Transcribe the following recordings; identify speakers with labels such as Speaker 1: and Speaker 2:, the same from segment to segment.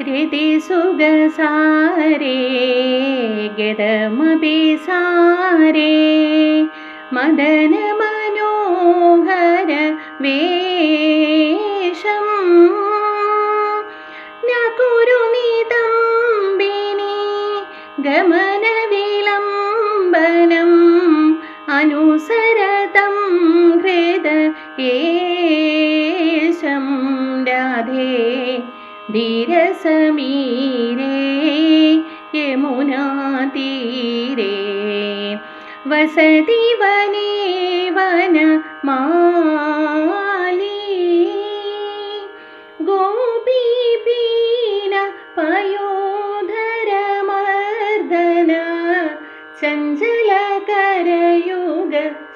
Speaker 1: ഹൃതി സുഖസാരേ ഗതമപി സാരേ മദന മനോഹര വേഷം നകുരുനിതമ്പിനി ഗമന വിലംബനം അനുസരതം ഹൃദയേ धीरसमीरे यमुनातीरे वसति वने वनमाली गोपीपीन पयोधरमर्दन चञ्चलकरयुग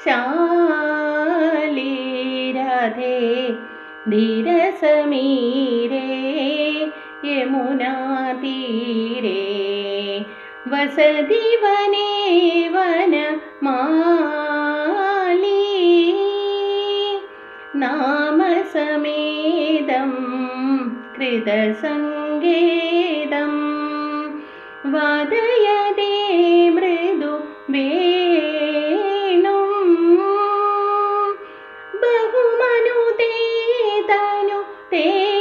Speaker 1: शाली राधे धीरसमीरे यमुनातीरे वसति वने वनमाली नामसमेदं कृतसङ्गेदं। वादयदे मृदु वेणुं। बहुमनुते तनु ते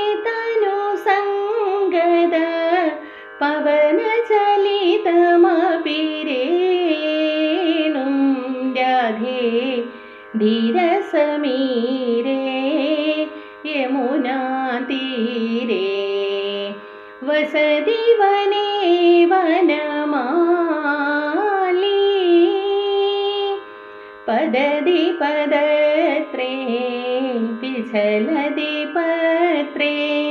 Speaker 1: धीरसमीरे यमुनातीरे। वसति वने वनमाली। पददि पदत्रे पिछलदि पत्रे।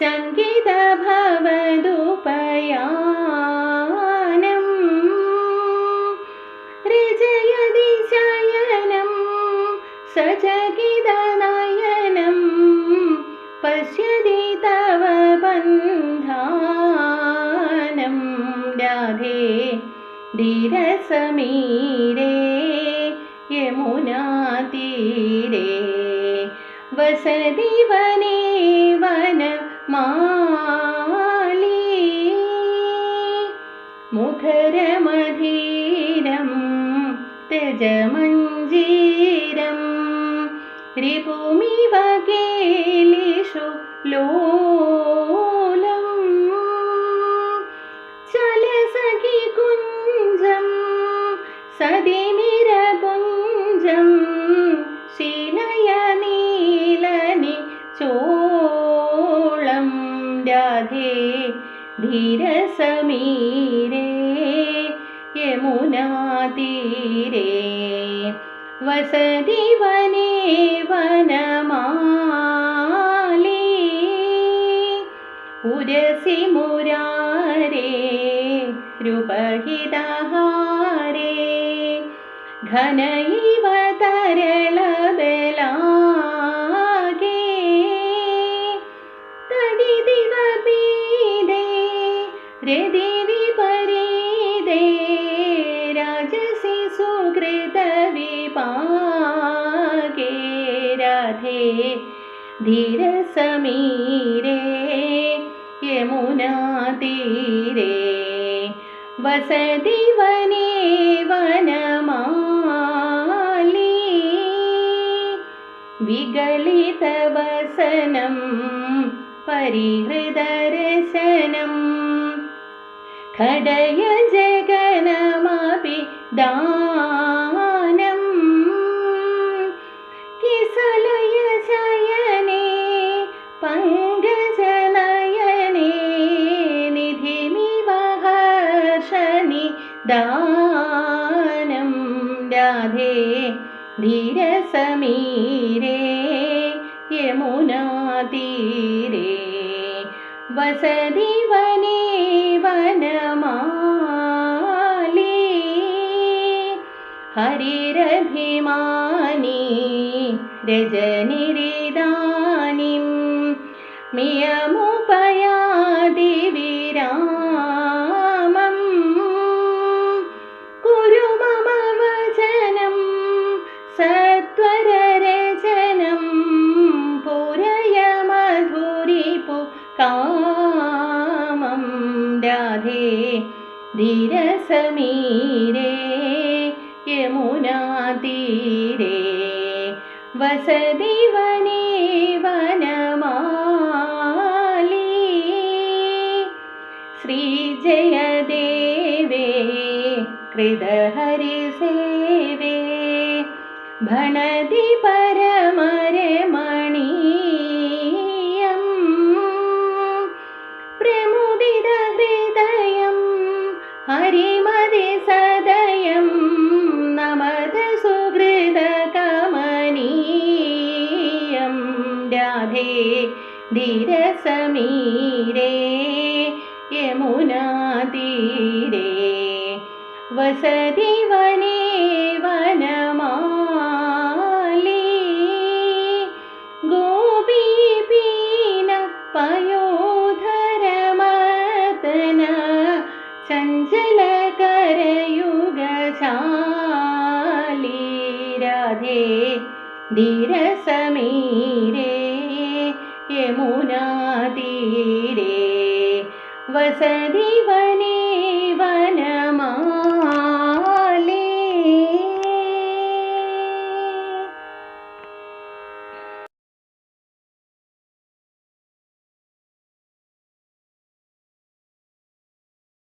Speaker 1: सङ्गीतभवदुपयानम् धीरसमीरे यमुनातीरे। वसति वने वनमाली। मुखरमधीरं त्यजमञ्जीरं रिपुमिव केलिषु लोलम् सदिमिरपुञ्जं शीलय नीलनि चोळं राधे धीरसमीरे यमुनातीरे वसति वने वनमाली उरसि मुरारे रूपहितहारे घन इव तरलबलागे तडिदिवपीदे हृदि विपरीदे राजसि सुकृतविपाके राधे धीरसमीरे यमुनातीरे वसति वने वनमाली विगलितवसनं परिहृदर्शनं। खडय जगनमपि दानम् किसलय शयने पङ्गजनयने निधिमिव हर्षनि दानं। राधे धीरसमीरे यमुनातीरे। वसति वने वनमाली हरिरभिमानी रजनिरिदानीं मियमुपयादि धीरसमीरे यमुनातीरे वसति वने वनमाली श्रीजयदेवे कृतहरिसेवे भणति परमरमणीयम् धीरसमीरे यमुनातीरे वसति वने वनमाली गोपीपीन पयोधरमतन चञ्चलकरयुगशाली राधे धीरसमीरे यमुनातीरे वसति वने वनमाली